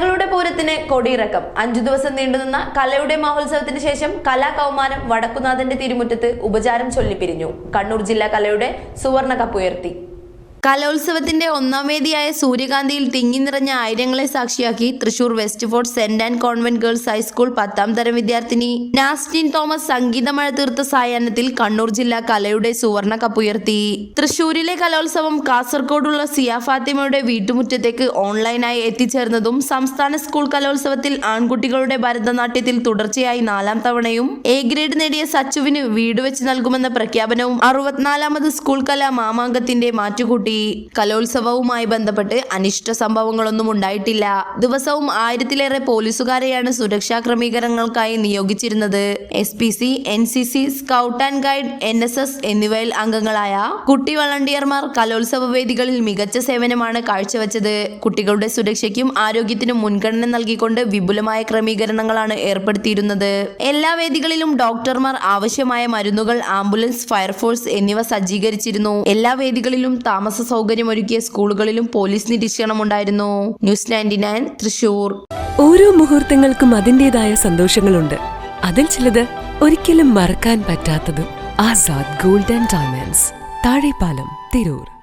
കലോത്സവത്തിന് കൊടിയിറക്കം. അഞ്ചു ദിവസം നീണ്ടുനിന്ന കലയുടെ മഹോത്സവത്തിന് ശേഷം കലാകൗമാരം വടക്കുനാഥന്റെ തിരുമുറ്റത്ത് ഉപചാരം ചൊല്ലിപ്പിരിഞ്ഞു കണ്ണൂർ ജില്ലാ കലയുടെ സുവർണ കപ്പുയർത്തി കലോത്സവത്തിന്റെ ഒന്നാം വേദിയായ സൂര്യകാന്തിയിൽ തിങ്ങി നിറഞ്ഞ ആയിരങ്ങളെ സാക്ഷിയാക്കി Thrissur West Fort Saint Ann's Convent Girls high school പത്താം തരം വിദ്യാർത്ഥിനി. നാസ്റ്റിൻ തോമസ് സംഗീതമഴ തീർത്ത സായാഹ്നത്തിൽ കണ്ണൂർ ജില്ലാ കലയുടെ സുവർണ കപ്പുയർത്തി തൃശൂരിലെ കലോത്സവം കാസർഗോഡുള്ള സിയ ഫാത്തിമയുടെ വീട്ടുമുറ്റത്തേക്ക് ഓൺലൈനായി എത്തിച്ചേർന്നതും സംസ്ഥാന സ്കൂൾ കലോത്സവത്തിൽ ആൺകുട്ടികളുടെ ഭരതനാട്യത്തിൽ തുടർച്ചയായി നാലാം തവണയും എ ഗ്രേഡ് നേടിയ സച്ചുവിന് വീട് വെച്ച് നൽകുമെന്ന പ്രഖ്യാപനവും അറുപത്തിനാലാമത് സ്കൂൾ കലാ മാമാങ്കത്തിന്റെ മാറ്റുകൂട്ടി. കലോത്സവവുമായി ബന്ധപ്പെട്ട് അനിഷ്ട സംഭവങ്ങളൊന്നും ഉണ്ടായിട്ടില്ല. ദിവസവും ആയിരത്തിലേറെ പോലീസുകാരെയാണ് സുരക്ഷാ ക്രമീകരണങ്ങൾക്കായി നിയോഗിച്ചിരുന്നത്. S P C N C C scout and guide N S S എന്നിവയിൽ അംഗങ്ങളായ കുട്ടി വളണ്ടിയർമാർ കലോത്സവ വേദികളിൽ മികച്ച സേവനമാണ് കാഴ്ചവെച്ചത്. കുട്ടികളുടെ സുരക്ഷയ്ക്കും ആരോഗ്യത്തിനും മുൻഗണന നൽകിക്കൊണ്ട് വിപുലമായ ക്രമീകരണങ്ങളാണ് ഏർപ്പെടുത്തിയിരുന്നത്. എല്ലാ വേദികളിലും ഡോക്ടർമാർ ആവശ്യമായ മരുന്നുകൾ ആംബുലൻസ് ഫയർഫോഴ്സ് എന്നിവ സജ്ജീകരിച്ചിരുന്നു. എല്ലാ വേദികളിലും താമസ സൗകര്യമൊരുക്കിയ സ്കൂളുകളിലും police നിരീക്ഷണമുണ്ടായിരുന്നു. News ninety nine Thrissur. ഓരോ മുഹൂർത്തങ്ങൾക്കും അതിന്റെതായ സന്തോഷങ്ങളുണ്ട്. അതിൽ ചിലത് ഒരിക്കലും മറക്കാൻ പറ്റാത്തതും. Azad Golden Diamonds Thazhepalam Tirur.